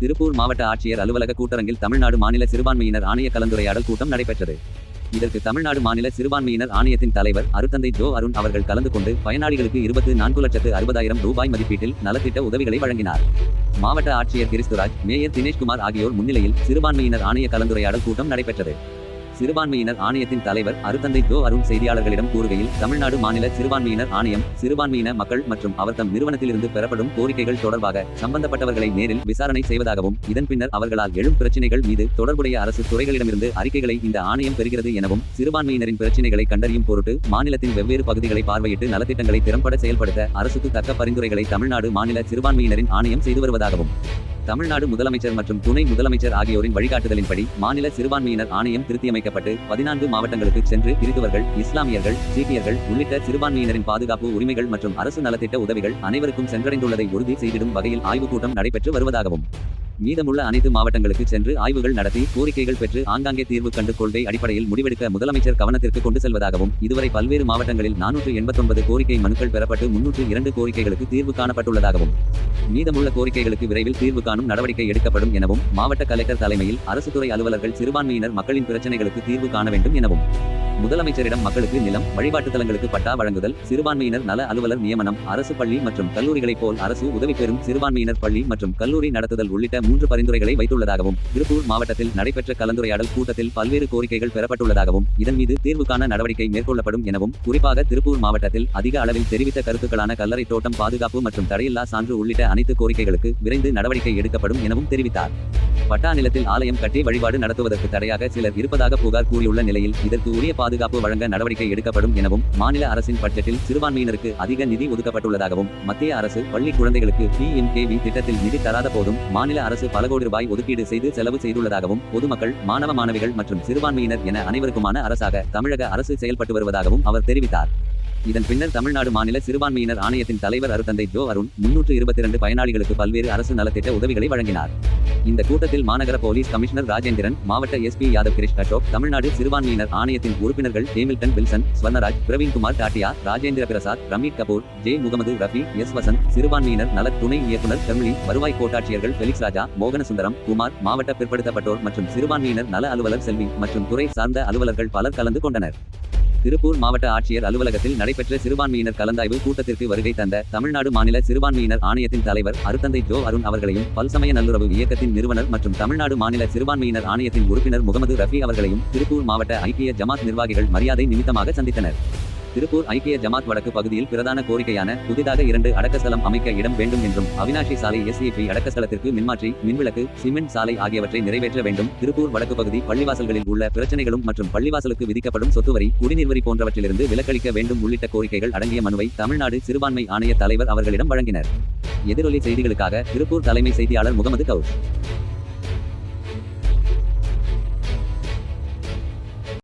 திருப்பூர் மாவட்ட ஆட்சியர் அலுவலக கூட்டரங்கில் தமிழ்நாடு மாநில சிறுபான்மையினர் ஆணைய கலந்துரையாடல் கூட்டம் நடைபெற்றது. இதற்கு தமிழ்நாடு மாநில சிறுபான்மையினர் ஆணையத்தின் தலைவர் அருத்தந்தை ஜோ அருண் அவர்கள் கலந்து கொண்டு பயனாளிகளுக்கு இருபத்து நான்கு லட்சத்து அறுபதாயிரம் ரூபாய் மதிப்பீட்டில் நலத்திட்ட உதவிகளை வழங்கினார். மாவட்ட ஆட்சியர் கிறிஸ்துராஜ் மேயர் தினேஷ்குமார் ஆகியோர் முன்னிலையில் சிறுபான்மையினர் ஆணைய கலந்துரையாடல் கூட்டம் நடைபெற்றது. சிறுபான்மையினர் ஆணையத்தின் தலைவர் அருத்தந்தை ஜோ அருண் செய்தியாளர்களிடம் கூறுகையில் தமிழ்நாடு மாநில சிறுபான்மையினர் ஆணையம் சிறுபான்மையின மக்கள் மற்றும் அவர்தம் நிறுவனத்திலிருந்து பெறப்படும் கோரிக்கைகள் தொடர்பாக சம்பந்தப்பட்டவர்களை நேரில் விசாரணை செய்வதாகவும் இதன் பின்னர் அவர்களால் எழும் பிரச்சினைகள் மீது தொடர்புடைய அரசு துறைகளிடமிருந்து அறிக்கைகளை இந்த ஆணையம் பெறுகிறது எனவும் சிறுபான்மையினரின் பிரச்சினைகளை கண்டறியும் பொருட்டு மாநிலத்தின் வெவ்வேறு பகுதிகளை பார்வையிட்டு நலத்திட்டங்களை திறம்பட செயல்படுத்த அரசுக்கு தக்க பரிந்துரைகளை தமிழ்நாடு மாநில சிறுபான்மையினரின் ஆணையம் செய்து வருவதாகவும். தமிழ்நாடு முதலமைச்சர் மற்றும் துணை முதலமைச்சர் ஆகியோரின் வழிகாட்டுதலின்படி மாநில சிறுபான்மையினர் ஆணையம் திருத்தியமைக்கப்பட்டு பதினான்கு மாவட்டங்களுக்கு சென்று கிறித்துவர்கள் இஸ்லாமியர்கள் சீக்கியர்கள் உள்ளிட்ட சிறுபான்மையினரின் பாதுகாப்பு உரிமைகள் மற்றும் அரசு நலத்திட்ட உதவிகள் அனைவருக்கும் சென்றடைந்துள்ளதை உறுதி செய்திடும் வகையில் ஆய்வுக் கூட்டம் நடைபெற்று வருவதாகவும் மீதமுள்ள அனைத்து மாவட்டங்களுக்கு சென்று ஆய்வுகள் நடத்தி கோரிக்கைகள் பெற்று ஆங்காங்கே தீர்வு கண்டு கொள்கை அடிப்படையில் முடிவெடுக்க முதலமைச்சர் கவனத்திற்கு கொண்டு செல்வதாகவும் இதுவரை பல்வேறு மாவட்டங்களில் நானூற்று எண்பத்தொன்பது கோரிக்கை மனுக்கள் பெறப்பட்டு முன்னூற்று இரண்டு கோரிக்கைகளுக்கு தீர்வு காணப்பட்டுள்ளதாகவும் மீதமுள்ள கோரிக்கைகளுக்கு விரைவில் தீர்வு காணும் நடவடிக்கை எடுக்கப்படும் எனவும் மாவட்ட கலெக்டர் தலைமையில் அரசு துறை அலுவலர்கள் சிறுபான்மையினர் மக்களின் பிரச்சனைகளுக்கு தீர்வு காண வேண்டும் எனவும் முதலமைச்சரிடம் மக்களுக்கு நிலம் வழிபாட்டு தலங்களுக்கு பட்டா வழங்குதல் சிறுபான்மையினர் நல அலுவலர் நியமனம் அரசு பள்ளி மற்றும் கல்லூரிகளைப் போல் அரசு உதவி பெறும் சிறுபான்மையினர் பள்ளி மற்றும் கல்லூரி நடத்துதல் உள்ளிட்ட மூன்று பரிந்துரைகளை வைத்துள்ளதாகவும் திருப்பூர் மாவட்டத்தில் நடைபெற்ற கலந்துரையாடல் கூட்டத்தில் பல்வேறு கோரிக்கைகள் பெறப்பட்டுள்ளதாகவும் இதன் மீது தீர்வுக்கான நடவடிக்கை மேற்கொள்ளப்படும் எனவும் குறிப்பாக திருப்பூர் மாவட்டத்தில் அதிக அளவில் தெரிவித்த கருத்துக்களான கல்லறை தோட்டம் பாதுகாப்பு மற்றும் தடையில்லா சான்று உள்ளிட்ட அனைத்து கோரிக்கைகளுக்கு விரைந்து நடவடிக்கை எடுக்கப்படும் எனவும் தெரிவித்தார். பட்டா நிலத்தில் ஆலயம் கட்டி வழிபாடு நடத்துவதற்கு தடையாக சிலர் இருப்பதாக புகார் கூறியுள்ள நிலையில் இதற்கு உரிய பாதுகாப்பு வழங்க நடவடிக்கை எடுக்கப்படும் எனவும் மாநில அரசின் பட்ஜெட்டில் சிறுபான்மையினருக்கு அதிக நிதி ஒதுக்கப்பட்டுள்ளதாகவும் மத்திய அரசு பள்ளி குழந்தைகளுக்கு பிஎம்கேவி திட்டத்தில் நிதி தராத போதும் மாநில அரசு பல கோடி ரூபாய் ஒதுக்கீடு செய்து செலவு செய்துள்ளதாகவும் பொதுமக்கள் மாணவ மாணவிகள் மற்றும் சிறுபான்மையினர் என அனைவருக்குமான அரசாக தமிழக அரசு செயல்பட்டு வருவதாகவும் அவர் தெரிவித்தார். இதன் பின்னர் தமிழ்நாடு மாநில சிறுபான்மையினர் ஆணையத்தின் தலைவர் அருத்தந்தை ஜோ அருண் முன்னூற்று இருபத்தி இரண்டு பயனாளிகளுக்கு பல்வேறு அரசு நலத்திட்ட உதவிகளை வழங்கினார். இந்த கூட்டத்தில் மாநகர போலீஸ் கமிஷனர் ராஜேந்திரன் மாவட்ட எஸ்பி யாதவ் கிரிஷ் அசோக் தமிழ்நாடு சிறுபான்மையினர் ஆணையத்தின் உறுப்பினர்கள் Hamilton Wilson Swarnaraj Praveenkumar Tatia Rajendra Prasad Rameet Kapoor J Mohammed Rafi S Vasanth சிறுபான்மையினர் நல துணை இயக்குநர் தமிழி வருவாய் கோட்டாட்சியர்கள் பெலிக்ஸ் ராஜா மோகனசுந்தரம் குமார் மாவட்ட பிற்படுத்தப்பட்டோர் மற்றும் சிறுபான்மையினர் நல அலுவலர் செல்வி மற்றும் துறை சார்ந்த அலுவலர்கள் பலர் கலந்து கொண்டனர். திருப்பூர் மாவட்ட ஆட்சியர் அலுவலகத்தில் நடைபெற்ற சிறுபான்மையினர் கலந்தாய்வு கூட்டத்திற்கு வருகை தந்த தமிழ்நாடு மாநில சிறுபான்மையினர் ஆணையத்தின் தலைவர் அருத்தந்தை ஜோ அருண் அவர்களையும் பல்சமய நல்லுறவு இயக்கத்தின் நிறுவனர் மற்றும் தமிழ்நாடு மாநில சிறுபான்மையினர் ஆணையத்தின் உறுப்பினர் முகமது ரஃபி அவர்களையும் திருப்பூர் மாவட்ட ஐக்கிய ஜமாத் நிர்வாகிகள் மரியாதை நிமித்தமாக சந்தித்தனர். திருப்பூர் ஐக்கிய ஜமாத் வடக்கு பகுதியில் பிரதான கோரிக்கையான புதிதாக இரண்டு அடக்கசலம் அமைக்க இடம் வேண்டும் என்றும் அவினாஷி சாலை எஸ்இபி அடக்கசலத்திற்கு மின்மாற்றி மின்விளக்கு சிமெண்ட் சாலை ஆகியவற்றை நிறைவேற்ற வேண்டும். திருப்பூர் வடக்கு பகுதி பள்ளிவாசல்களில் உள்ள பிரச்சனைகளும் மற்றும் பள்ளிவாசலுக்கு விதிக்கப்படும் சொத்து வரி குடிநீர் வரி போன்றவற்றிலிருந்து விலக்களிக்க வேண்டும் உள்ளிட்ட கோரிக்கைகள் அடங்கிய மனுவை தமிழ்நாடு சிறுபான்மை ஆணைய தலைவர் அவர்களிடம் வழங்கினர். எதிரொலி செய்திகளுக்காக திருப்பூர் தலைமை செய்தியாளர் முகமது கவுர்.